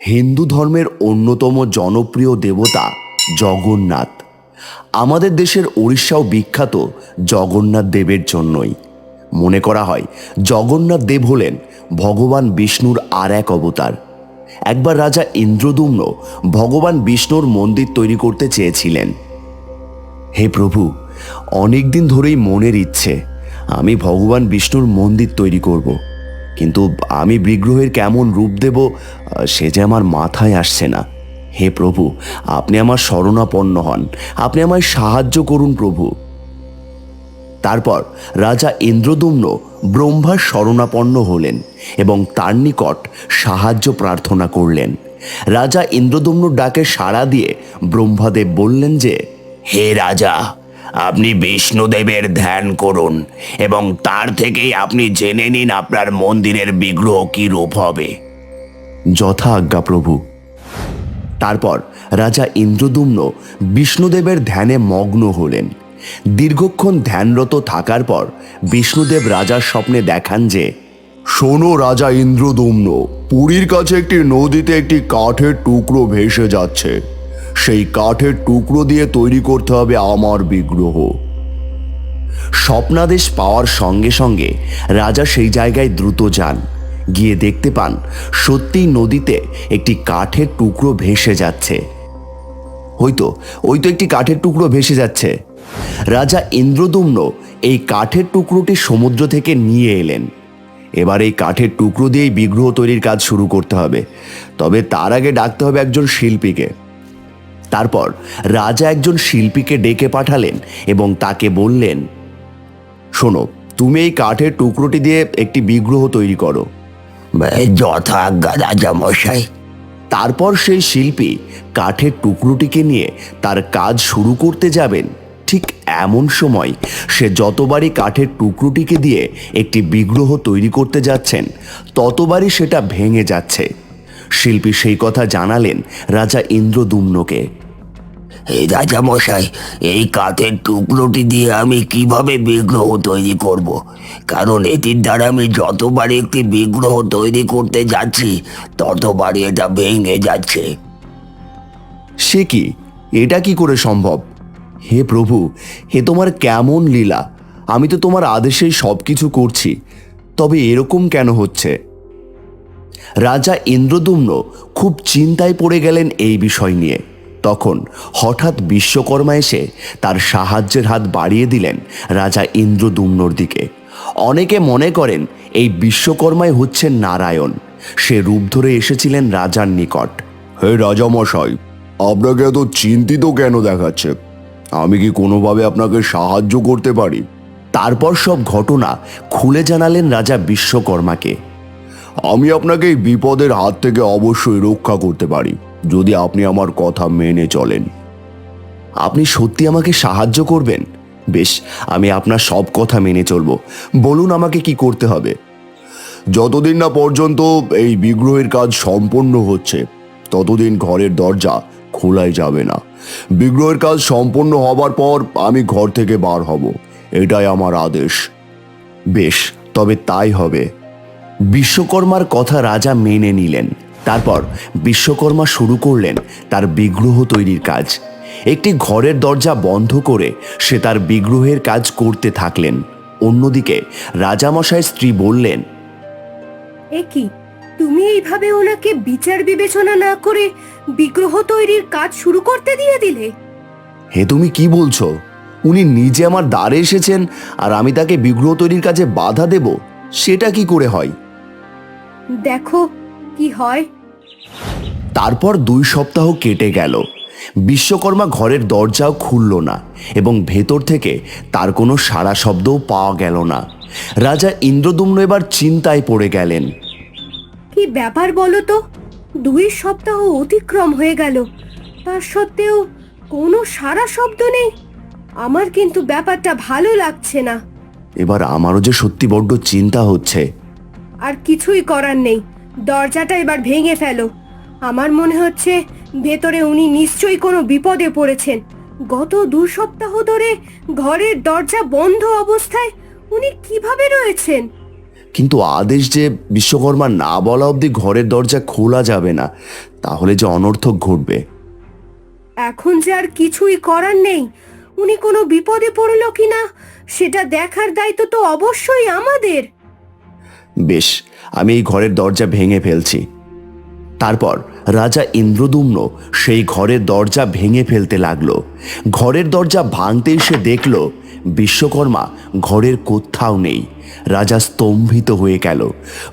হিন্দু ধর্মের অন্যতম জনপ্রিয় দেবতা জগন্নাথ। আমাদের দেশের উড়িষ্যাও বিখ্যাত জগন্নাথ দেবের জন্যই। মনে করা হয়, জগন্নাথ দেব হলেন ভগবান বিষ্ণুর আর এক অবতার। একবার রাজা ইন্দ্রদুম্ন ভগবান বিষ্ণুর মন্দির তৈরি করতে চেয়েছিলেন। হে প্রভু অনেক দিন ধরেই মনের ইচ্ছে, আমি ভগবান বিষ্ণুর মন্দির তৈরি করব। কিন্তু আমি বিগ্রহের কেমন রূপ দেব সে যে আমার মাথায় আসছে না। হে প্রভু, আপনি আমার শরণাপন্ন হন। আপনি আমায় সাহায্য করুন প্রভু। তারপর রাজা ইন্দ্রদুম্ন ব্রহ্মার শরণাপন্ন হলেন এবং তার নিকট সাহায্য প্রার্থনা করলেন। রাজা ইন্দ্রদুম্নর ডাকে সাড়া দিয়ে ব্রহ্মাদেব বললেন যে, হে রাজা আপনি বিষ্ণুদেবের ধ্যান করুন এবং তার থেকেই আপনি জেনে নিন আপনার মন্দিরের বিগ্রহ কি রূপ হবে। যথা আজ্ঞা প্রভু। তারপর রাজা ইন্দ্রদুম্ন বিষ্ণুদেবের ধ্যানে মগ্ন হলেন। দীর্ঘক্ষণ ধ্যানরত থাকার পর বিষ্ণুদেব রাজার স্বপ্নে দেখান যে শোনো রাজা ইন্দ্রদুম্ন পুরীর কাছে একটি নদীতে একটি কাঠের টুকরো ভেসে যাচ্ছে। সেই কাঠের টুকরো দিয়ে তৈরি করতে হবে আমার বিগ্রহ। স্বপ্নাদেশ পাওয়ার সঙ্গে সঙ্গে রাজা সেই জায়গায় দ্রুত যান। গিয়ে দেখতে পান সত্যিই নদীতে একটি কাঠের টুকরো ভেসে যাচ্ছে। হয়তো, ওই তো একটি কাঠের টুকরো ভেসে যাচ্ছে। রাজা ইন্দ্রদুম্ন এই কাঠের টুকরোটি সমুদ্র থেকে নিয়ে এলেন। এবার এই কাঠের টুকরো দিয়েই বিগ্রহ তৈরির কাজ শুরু করতে হবে। তবে তার আগে ডাকতে হবে একজন শিল্পীকে। তারপর রাজা একজন শিল্পীকে ডেকে পাঠালেন এবং তাকে বললেন শোনো তুমি এই কাঠের টুকরোটি দিয়ে একটি বিগ্রহ তৈরি করো। যথা আজ্ঞা রাজা মশাই তারপর সেই শিল্পী কাঠের টুকরোটিকে নিয়ে তার কাজ শুরু করতে যাবেন। ঠিক এমন সময় সে যতবারই কাঠের টুকরোটিকে দিয়ে একটি বিগ্রহ তৈরি করতে যাচ্ছেন ততবারই সেটা ভেঙে যাচ্ছে। শিল্পী সেই কথা জানালেন রাজা ইন্দ্রদুম্নকে। রাজা মশাই এই কাঠের টুকরোটি দিয়ে আমি কীভাবে বিগ্রহ তৈরি করব। কারণ এটির দ্বারা আমি যতবারই একটি বিগ্রহ তৈরি করতে যাচ্ছি ততবারই এটা ভেঙে যাচ্ছে। সে কি? এটা কি করে সম্ভব? হে প্রভু হে তোমার কেমন লীলা। আমি তো তোমার আদেশেই সব কিছু করছি। তবে এরকম কেন হচ্ছে? রাজা ইন্দ্রদুম্ন খুব চিন্তায় পড়ে গেলেন এই বিষয় নিয়ে। তখন হঠাৎ বিশ্বকর্মা এসে তার সাহায্যের হাত বাড়িয়ে দিলেন রাজা ইন্দ্রদুম্নর দিকে। অনেকে মনে করেন এই বিশ্বকর্মাই হচ্ছেন নারায়ণ। সে রূপ ধরে এসেছিলেন রাজার নিকট। হে রাজামশাই আপনাকে এত চিন্তিত কেন দেখাচ্ছে? আমি কি কোনোভাবে আপনাকে সাহায্য করতে পারি? তারপর সব ঘটনা খুলে জানালেন রাজা বিশ্বকর্মাকে। আমি আপনাকে এই বিপদের হাত থেকে অবশ্যই রক্ষা করতে পারি, যদি আপনি আমার কথা মেনে চলেন। আপনি সত্যি আমাকে সাহায্য করবেন? বেশ, আমি আপনার সব কথা মেনে চলবো। বলুন আমাকে কি করতে হবে। যতদিন না পর্যন্ত এই বিগ্রহের কাজ সম্পন্ন হচ্ছে, ততদিন ঘরের দরজা খোলাই যাবে না। বিগ্রহের কাজ সম্পন্ন হবার পর আমি ঘর থেকে বার হব। এটাই আমার আদেশ। বেশ, তবে তাই হবে। বিশ্বকর্মার কথা রাজা মেনে নিলেন। তারপর বিশ্বকর্মা শুরু করলেন তার বিগ্রহ তৈরির কাজ। একটি ঘরের দরজা বন্ধ করে সে তার বিগ্রহের কাজ করতে থাকলেন। অন্যদিকে রাজামশাই স্ত্রী বললেন এ কি? তুমি এইভাবে ওনাকে বিচার বিবেচনা না করে বিগ্রহ তৈরির কাজ শুরু করতে দিয়ে দিলে? হে তুমি কি বলছো? উনি নিজে আমার দ্বারে এসেছেন আর আমি তাকে বিগ্রহ তৈরির কাজে বাধা দেব? সেটা কি করে হয়? দেখো কি হয়। তারপর দুই সপ্তাহ কেটে গেল। বিশ্বকর্মা ঘরের দরজাও খুলল না এবং ভেতর থেকে তার কোনো সারা শব্দও পাওয়া গেল না। রাজা ইন্দ্রদুম্ন এবার চিন্তায় পড়ে গেলেন। কি ব্যাপার বলো তো? দুই সপ্তাহ অতিক্রম হয়ে গেল। তার সত্ত্বেও কোনো সারা শব্দ নেই। আমার কিন্তু ব্যাপারটা ভালো লাগছে না। এবার আমারও যে সত্যি বড্ড চিন্তা হচ্ছে আর কিছুই করার নেই। দরজাটা এবার ভেঙে ফেলো। আমার মনে হচ্ছে ভেতরে উনি নিশ্চয়ই কোনো বিপদে পড়েছেন। গত দু সপ্তাহ ধরে ঘরের দরজা বন্ধ অবস্থায় উনি কীভাবে রয়েছেন? কিন্তু আদেশ যে বিশ্বকর্মা না বলা অবধি ঘরের দরজা খোলা যাবে না তাহলে যে অনর্থক ঘটবে। এখন যে আর কিছুই করার নেই উনি কোনো বিপদে পড়ল কিনা সেটা দেখার দায়িত্ব তো অবশ্যই আমাদের। বেশ, আমি এই ঘরের দরজা ভেঙে ফেলছি। তারপর রাজা ইন্দ্রদুম্ন সেই ঘরের দরজা ভেঙে ফেলতে লাগল। ঘরের দরজা ভাঙতেই সে দেখল, বিশ্বকর্মা ঘরের কোথাও নেই। রাজা স্তম্ভিত হয়ে গেল।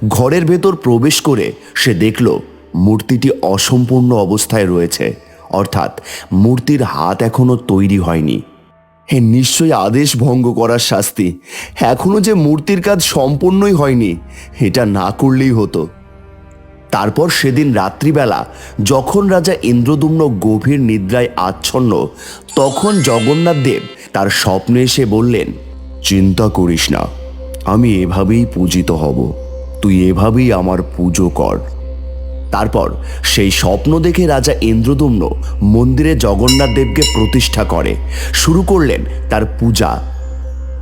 ঘরের ভেতর প্রবেশ করে সে দেখল, মূর্তিটি অসম্পূর্ণ অবস্থায় রয়েছে। অর্থাৎ মূর্তির হাত এখনও তৈরি হয়নি। হে, নিশ্চয়ই আদেশ ভঙ্গ করার শাস্তি। এখনও যে মূর্তির কাজ সম্পূর্ণই হয়নি, এটা না করলেই হতো। তারপর সেদিন রাত্রিবেলা, যখন রাজা ইন্দ্রদুম্ন গভীর নিদ্রায় আচ্ছন্ন, তখন জগন্নাথ দেব তার স্বপ্নে এসে বললেন, চিন্তা করিস না, আমি এভাবেই পূজিত হব। তুই এভাবেই আমার পুজো কর। তারপর সেই স্বপ্ন দেখে রাজা ইন্দ্রদুম্ন মন্দিরে জগন্নাথ দেবকে প্রতিষ্ঠা করে। শুরু করলেন তার পূজা।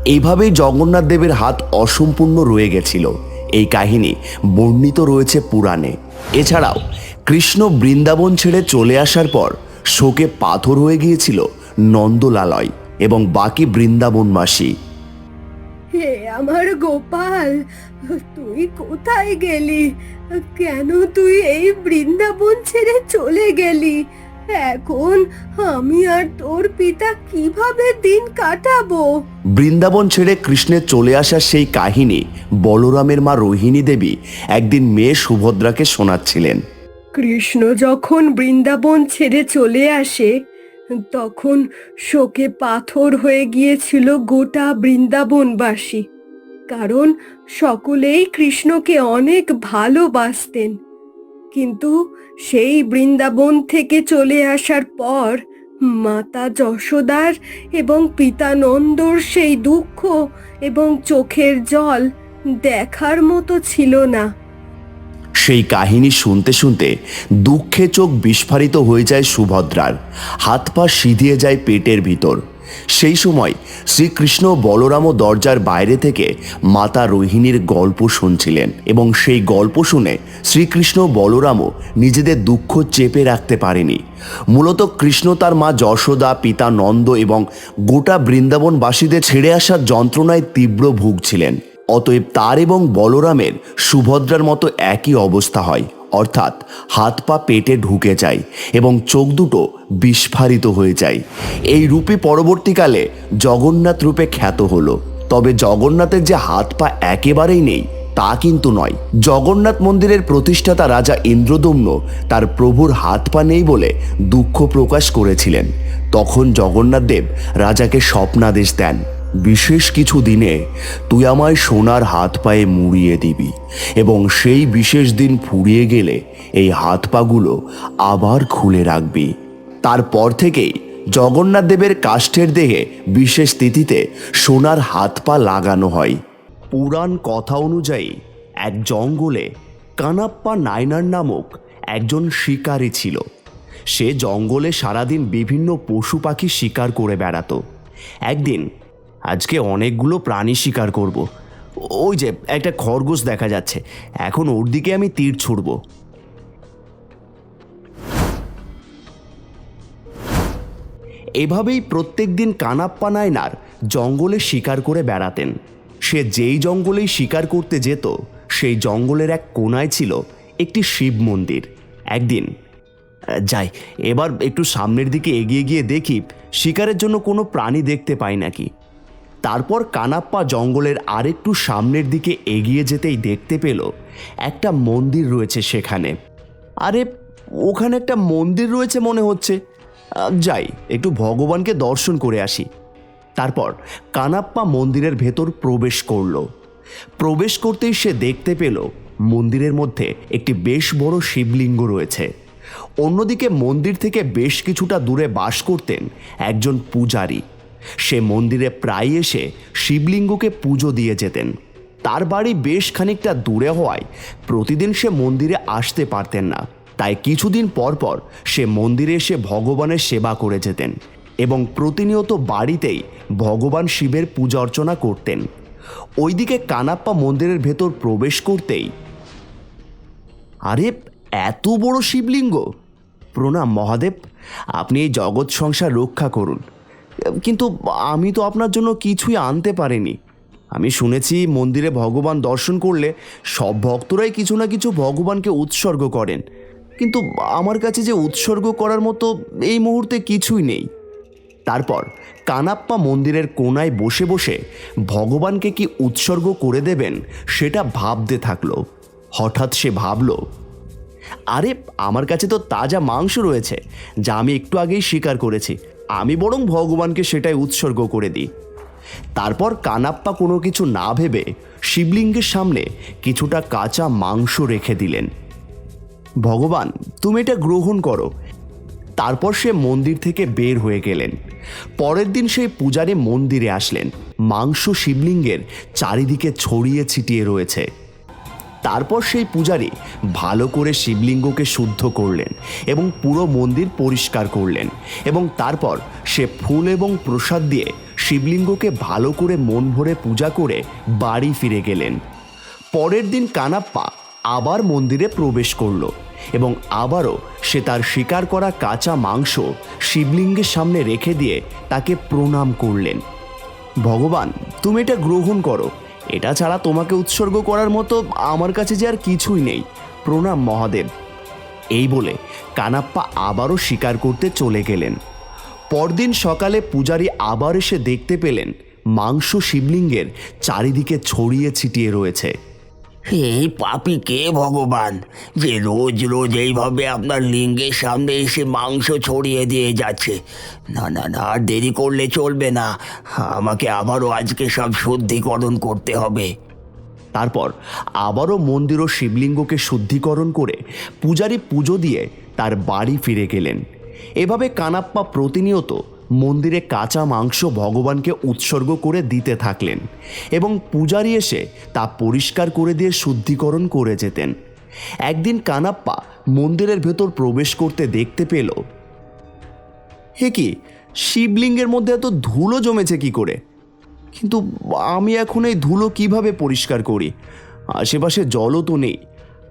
এইভাবেই জগন্নাথ দেবের হাত অসম্পূর্ণ রয়ে গেছিল। এই কাহিনী বর্ণিত রয়েছে পুরাণে। এছাড়াও কৃষ্ণ বৃন্দাবন ছেড়ে চলে আসার পর শোকে পাথর হয়ে গিয়েছিল নন্দলালয় এবং বাকি বৃন্দাবনবাসী। হে আমার গোপাল তুই কোথায় গেলি? কেন তুই এই বৃন্দাবন ছেড়ে চলে গেলি? এখন আমি আর তোর পিতা কীভাবে দিন কাটাবো? বৃন্দাবন ছেড়ে কৃষ্ণের চলে আসার সেই কাহিনী বলরামের মা রোহিণী দেবী একদিন মেয়ে সুভদ্রাকে শোনাচ্ছিলেন। কৃষ্ণ যখন বৃন্দাবন ছেড়ে চলে আসে তখন শোকে পাথর হয়ে গিয়েছিল গোটা বৃন্দাবনবাসী। কারণ সকলেই কৃষ্ণকে অনেক ভালোবাসতেন। কিন্তু সেই বৃন্দাবন থেকে চলে আসার পর মাতা যশোদার এবং পিতা নন্দর সেই দুঃখ এবং চোখের জল দেখার মতো ছিল না। সেই কাহিনী শুনতে শুনতে দুঃখে চোখ বিস্ফারিত হয়ে যায় সুভদ্রার। হাত পা সিধিয়ে যায় পেটের ভিতর। সেই সময় শ্রীকৃষ্ণ বলরামও দরজার বাইরে থেকে মাতা রোহিণীর গল্প শুনছিলেন এবং সেই গল্প শুনে শ্রীকৃষ্ণ বলরামও নিজেদের দুঃখ চেপে রাখতে পারেনি। মূলত কৃষ্ণ তার মা যশোদা, পিতা নন্দ এবং গোটা বৃন্দাবনবাসীদের ছেড়ে আসার যন্ত্রণায় তীব্র ভুগছিলেন। অতএব তার এবং বলরামের সুভদ্রার মতো একই অবস্থা হয়। অর্থাৎ হাত পা পেটে ঢুকে যায় এবং চোখ দুটো বিস্ফারিত হয়ে যায়। এই রূপে পরবর্তীকালে জগন্নাথ রূপে খ্যাত হলো। তবে জগন্নাথের যে হাত পা একেবারেই নেই, তা কিন্তু নয়। জগন্নাথ মন্দিরের প্রতিষ্ঠাতা রাজা ইন্দ্রদম্ন তার প্রভুর হাত পা নেই বলে দুঃখ প্রকাশ করেছিলেন। তখন জগন্নাথ দেব রাজাকে স্বপ্নাদেশ দেন। বিশেষ কিছু দিনে তুই আমায় সোনার হাত পায়ে মুড়িয়ে দিবি এবং সেই বিশেষ দিন ফুরিয়ে গেলে এই হাত পাগুলো আবার খুলে রাখবি। তারপর থেকেই জগন্নাথ দেবের কাষ্ঠের দেহে বিশেষ তিথিতে সোনার হাত পা লাগানো হয়। পুরাণ কথা অনুযায়ী এক জঙ্গলে কানাপ্পা নাইনার নামক একজন শিকারী ছিল। সে জঙ্গলে সারাদিন বিভিন্ন পশু পাখি শিকার করে বেড়াতো। একদিন আজকে অনেকগুলো প্রাণী শিকার করব। ওই যে, একটা খরগোশ দেখা যাচ্ছে। এখন ওর দিকে আমি তীর ছুড়ব। এভাবেই প্রত্যেক দিন কানাপ্পা নায়নার জঙ্গলে শিকার করে বেড়াতেন। সে যেই জঙ্গলেই শিকার করতে যেত, সেই জঙ্গলের এক কোনায় ছিল একটি শিব মন্দির। একদিন, যাই, এবার একটু সামনের দিকে এগিয়ে গিয়ে দেখি, শিকারের জন্য কোনো প্রাণী দেখতে পাই নাকি। তারপর কানাপ্পা জঙ্গলের আরেকটু সামনের দিকে এগিয়ে যেতেই দেখতে পেল একটা মন্দির রয়েছে সেখানে। আরে, ওখানে একটা মন্দির রয়েছে মনে হচ্ছে। যাই, একটু ভগবানকে দর্শন করে আসি। তারপর কানাপ্পা মন্দিরের ভেতর প্রবেশ করল। প্রবেশ করতেই সে দেখতে পেল মন্দিরের মধ্যে একটি বেশ বড় শিবলিঙ্গ রয়েছে। অন্যদিকে মন্দির থেকে বেশ কিছুটা দূরে বাস করতেন একজন পূজারী। সে মন্দিরে প্রায় এসে শিবলিঙ্গকে পুজো দিয়ে যেতেন। তার বাড়ি বেশ খানিকটা দূরে হওয়ায় প্রতিদিন সে মন্দিরে আসতে পারতেন না। তাই কিছুদিন পর পর সে মন্দিরে এসে ভগবানের সেবা করে যেতেন এবং প্রতিনিয়ত বাড়িতেই ভগবান শিবের পূজা অর্চনা করতেন। ওইদিকে কানাপ্পা মন্দিরের ভেতর প্রবেশ করতেই, আরে, এত বড় শিবলিঙ্গ! প্রণাম মহাদেব, আপনি এই জগৎ সংসার রক্ষা করুন। কিন্তু আমি তো আপনার জন্য কিছুই আনতে পারিনি। আমি শুনেছি মন্দিরে ভগবান দর্শন করলে সব ভক্তরাই কিছু না কিছু ভগবানকে উৎসর্গ করেন। কিন্তু আমার কাছে যে উৎসর্গ করার মতো এই মুহূর্তে কিছুই নেই। তারপর কানাপ্পা মন্দিরের কোনায় বসে বসে ভগবানকে কি উৎসর্গ করে দেবেন সেটা ভাবতে থাকল। হঠাৎ সে ভাবলো, আরে, আমার কাছে তো তাজা মাংস রয়েছে, যা আমি একটু আগেই স্বীকার করেছি। আমি বরং ভগবানকে সেটাই উৎসর্গ করে দিই। তারপর কানাপ্পা কোনো কিছু না ভেবে শিবলিঙ্গের সামনে কিছুটা কাঁচা মাংস রেখে দিলেন। ভগবান, তুমি এটা গ্রহণ করো। তারপর সে মন্দির থেকে বের হয়ে গেলেন। পরের দিন সেই পূজারী মন্দিরে আসলেন। মাংস শিবলিঙ্গের চারিদিকে ছড়িয়ে ছিটিয়ে রয়েছে। তারপর সেই পূজারী ভালো করে শিবলিঙ্গকে শুদ্ধ করলেন এবং পুরো মন্দির পরিষ্কার করলেন এবং তারপর সে ফুল এবং প্রসাদ দিয়ে শিবলিঙ্গকে ভালো করে মন ভরে পূজা করে বাড়ি ফিরে গেলেন। পরের দিন কানাপ্পা আবার মন্দিরে প্রবেশ করল এবং আবারও সে তার শিকার করা কাঁচা মাংস শিবলিঙ্গের সামনে রেখে দিয়ে তাকে প্রণাম করলেন। ভগবান, তুমি এটা গ্রহণ করো। এটা ছাড়া তোমাকে উৎসর্গ করার মতো আমার কাছে যে আর কিছুই নেই। প্রণাম মহাদেব। এই বলে কানাপ্পা আবারও শিকার করতে চলে গেলেন। পরদিন সকালে পূজারী আবার এসে দেখতে পেলেন মাংস শিবলিঙ্গের চারিদিকে ছড়িয়ে ছিটিয়ে রয়েছে। এই পাপি কে ভগবান? যে রোজ রোজ এইভাবে আপনার লিঙ্গের সামনে এসে মাংস ছড়িয়ে দিয়ে যাচ্ছে। না না না, আর দেরি করলে চলবে না। আমাকে আবারও আজকে সব শুদ্ধিকরণ করতে হবে। তারপর আবারও মন্দির ও শিবলিঙ্গকে শুদ্ধিকরণ করে পূজারী পুজো দিয়ে তার বাড়ি ফিরে গেলেন। এভাবে কানাপ্পা প্রতিনিয়ত মন্দিরে কাঁচা মাংস ভগবানকে উৎসর্গ করে দিতে থাকলেন এবং পূজারি এসে তা পরিষ্কার করে দিয়ে শুদ্ধিকরণ করে যেতেন। একদিন কানাপ্পা মন্দিরের ভেতর প্রবেশ করতে দেখতে পেল, হে কি, শিবলিঙ্গের মধ্যে এত ধুলো জমেছে কি করে? কিন্তু আমি এখন এই ধুলো কীভাবে পরিষ্কার করি? আশেপাশে জলও তো নেই।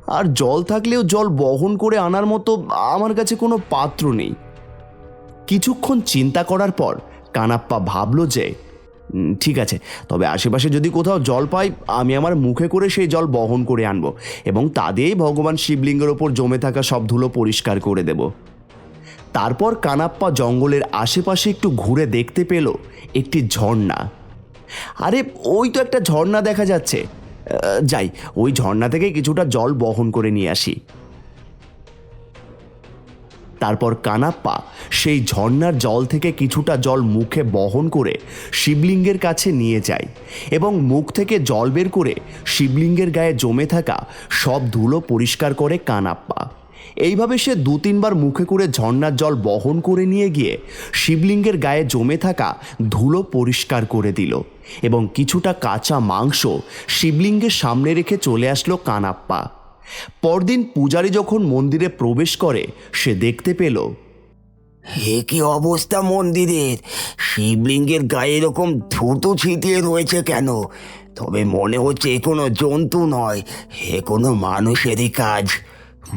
আর জল থাকলেও জল বহন করে আনার মতো আমার কাছে কোনো পাত্র নেই। কিছুক্ষণ চিন্তা করার পর কানাপ্পা ভাবলো যে ঠিক আছে, তবে আশেপাশে যদি কোথাও জল পাই, আমি আমার মুখে করে সেই জল বহন করে আনব এবং তা দিয়েই ভগবান শিবলিঙ্গের ওপর জমে থাকা সব ধুলো পরিষ্কার করে দেব। তারপর কানাপ্পা জঙ্গলের আশেপাশে একটু ঘুরে দেখতে পেল একটি ঝর্ণা। আরে, ওই তো একটা ঝর্ণা দেখা যাচ্ছে। যাই, ওই ঝর্ণা থেকে কিছুটা জল বহন করে নিয়ে আসি। তারপর কানাপ্পা সেই ঝর্ণার জল থেকে কিছুটা জল মুখে বহন করে শিবলিঙ্গের কাছে নিয়ে যায় এবং মুখ থেকে জল বের করে শিবলিঙ্গের গায়ে জমে থাকা সব ধুলো পরিষ্কার করে কানাপ্পা। এইভাবে সে দু তিনবার মুখে করে ঝর্ণার জল বহন করে নিয়ে গিয়ে শিবলিঙ্গের গায়ে জমে থাকা ধুলো পরিষ্কার করে দিল এবং কিছুটা কাঁচা মাংস শিবলিঙ্গের সামনে রেখে চলে আসলো কানাপ্পা। পরদিন পূজারী যখন মন্দিরে প্রবেশ করে, সে দেখতে পেল। হে কি অবস্থা মন্দিরের? শিবলিঙ্গের গায়ে এরকম থুতু ছিটিয়ে রয়েছে কেন? তবে মনে হচ্ছে এ কোনো জন্তু নয় হে কোনো মানুষেরই কাজ।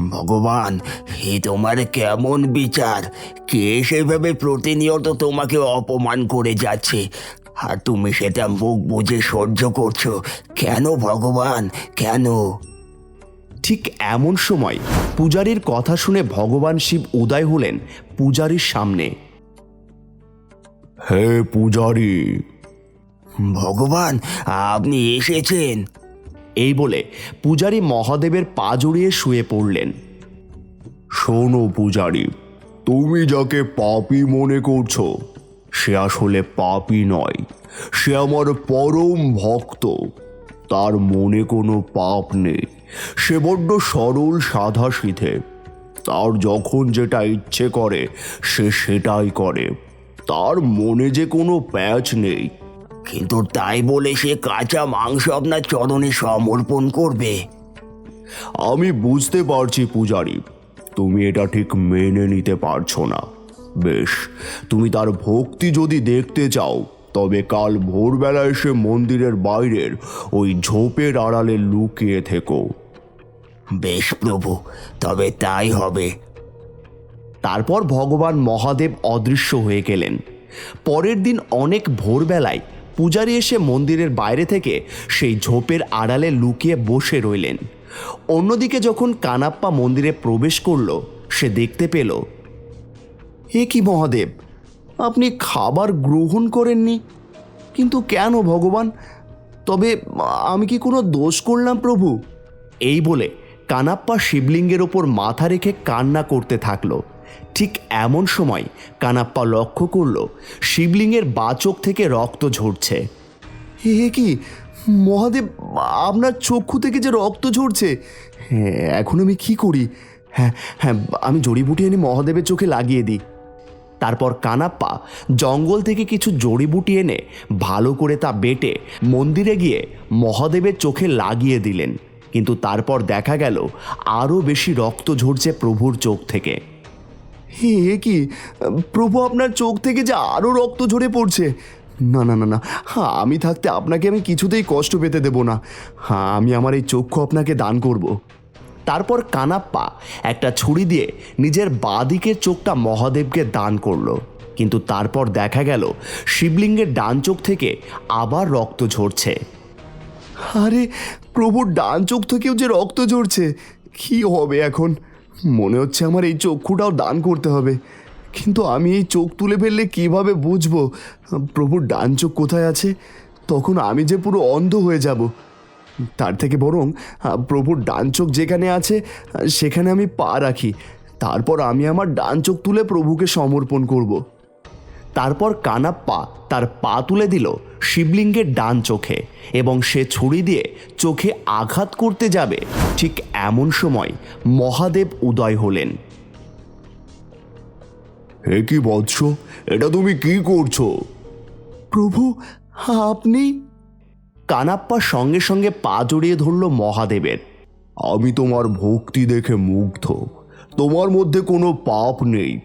ভগবান হে তোমার কেমন বিচার? কে সেভাবে প্রতিনিয়ত তোমাকে অপমান করে যাচ্ছে? আর তুমি সেটা মুখ বুঝে সহ্য করছ? কেন ভগবান? কেন? ঠিক এমন সময় পূজারীর কথা শুনে ভগবান শিব উদয় হলেন পূজারীর সামনে। হে পূজারী। ভগবান আপনি এসেছেন। এই বলে পূজারী মহাদেবের পা জড়িয়ে শুয়ে পড়লেন। শোনো পূজারী তুমি যাকে পাপী মনে করছ সে আসলে পাপী নয়। সে আমার পরম ভক্ত। তার মনে কোনো পাপ নেই। সে বড্ড সরল সাধা সিধে তার যখন যেটা ইচ্ছে করে, সে সেটাই করে। তার মনে যে কোনো প্যাচ নেই। কিন্তু তাই বলে সে কাঁচা মাংস আপনার চরণে সমর্পণ করবে। আমি বুঝতে পারছি পূজারি, তুমি এটা ঠিক মেনে নিতে পারছ না। বেশ, তুমি তার ভক্তি যদি দেখতে চাও তবে কাল ভোরবেলা এসে মন্দিরের বাইরের ওই ঝোপের আড়ালে লুকিয়ে থেকো। বেশ প্রভু তবে তাই হবে। তারপর ভগবান মহাদেব অদৃশ্য হয়ে গেলেন। পরের দিন অনেক ভোরবেলায় পূজারি এসে মন্দিরের বাইরে থেকে সেই ঝোপের আড়ালে লুকিয়ে বসে রইলেন। অন্যদিকে যখন কানাপ্পা মন্দিরে প্রবেশ করল সে দেখতে পেল এ কি মহাদেব? আপনি খাবার গ্রহণ করেননি। কিন্তু কেন ভগবান? তবে আমি কি কোনো দোষ করলাম প্রভু? এই বলে কানাপ্পা শিবলিঙ্গের ওপর মাথা রেখে কান্না করতে থাকল। ঠিক এমন সময় কানাপ্পা লক্ষ্য করল শিবলিঙ্গের বাচক থেকে রক্ত ঝরছে। হে কি? মহাদেব, আপনার চক্ষু থেকে যে রক্ত ঝরছে। হ্যাঁ এখন আমি কি করি? হ্যাঁ হ্যাঁ আমি জড়িবুটি এনে মহাদেবের চোখে লাগিয়ে দিই। তারপর কানাপ্পা জঙ্গল থেকে কিছু জড়িবুটি এনে ভালো করে তা বেটে মন্দিরে গিয়ে মহাদেবের চোখে লাগিয়ে দিলেন। কিন্তু তারপর দেখা গেল আরও বেশি রক্ত ঝরছে প্রভুর চোখ থেকে। হে কি? প্রভু আপনার চোখ থেকে যে আরও রক্ত ঝরে পড়ছে। না না না না হ্যাঁ আমি থাকতে আপনাকে আমি কিছুতেই কষ্ট পেতে দেব না। হ্যাঁ আমি আমার এই চক্ষু আপনাকে দান করব। তারপর কানাপ্পা একটা ছুরি দিয়ে নিজের বাঁদিকের চোখটা মহাদেবকে দান করল। কিন্তু তারপর দেখা গেল, শিবলিঙ্গের ডান চোখ থেকে আবার রক্ত ঝরছে। আরে, প্রভুর ডান চোখ থেকেও যে রক্ত ঝরছে, কি হবে এখন? মনে হচ্ছে আমার এই চক্ষুটাও দান করতে হবে। কিন্তু আমি এই চোখ তুলে ফেললে কীভাবে বুঝব? প্রভুর ডান চোখ কোথায় আছে? তখন আমি যে পুরো অন্ধ হয়ে যাব। তার থেকে বরং প্রভুর ডান চোখ যেখানে আছে সেখানে আমি পা রাখি। তারপর আমি আমার ডান চোখ তুলে প্রভুকে সমর্পণ করব। তারপর কানাপ্পা তার পা তুলে দিল শিবলিঙ্গের ডান চোখে এবং সে ছুরি দিয়ে চোখে আঘাত করতে যাবে। ঠিক এমন সময় মহাদেব উদয় হলেন। হে কি বৎস এটা তুমি কি করছ? প্রভু আপনি কানাপ্পা সঙ্গে সঙ্গে পা জড়িয়ে ধরল মহাদেবের। আমি তোমার ভক্তি দেখে মুগ্ধ। তোমার মধ্যে কোনো পাপ নেই।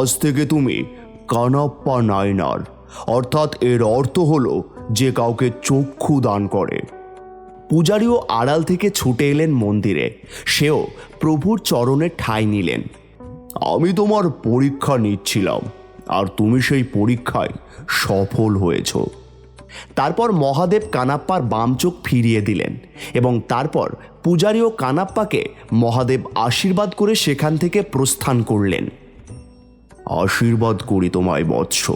আজ থেকে তুমি কানাপ্পা নায়নার। অর্থাৎ এর অর্থ হলো যে কাউকে চক্ষু দান করে। পূজারীও আড়াল থেকে ছুটে এলেন মন্দিরে। সেও প্রভুর চরণে ঠাঁই নিলেন। আমি তোমার পরীক্ষা নিচ্ছিলাম। আর তুমি সেই পরীক্ষায় সফল হয়েছো। তারপর মহাদেব কানাপ্পার বাম চোখ ফিরিয়ে দিলেন এবং তারপর পূজারী ও কানাপ্পাকে মহাদেব আশীর্বাদ করে সেখান থেকে প্রস্থান করলেন। আশীর্বাদ করি তোমায় বৎস।